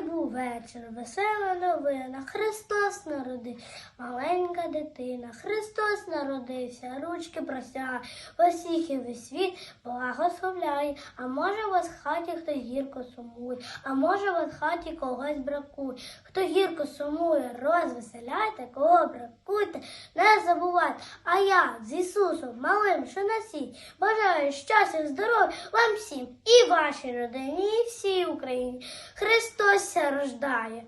вечір, весела новина. Христос народив, маленька дитина. Христос народився, ручки простягає, усіх і весь світ благословляє. А може у вас в хаті хто гірко сумує, а може у вас в хаті когось бракує. Хто гірко сумує, розвеселяйте, кого бракуйте, не забувайте. А я з Ісусом малим, що на світ, бажаю щастя, здоров'я вам всім, і вашій родині, і всій Україні. Рождає.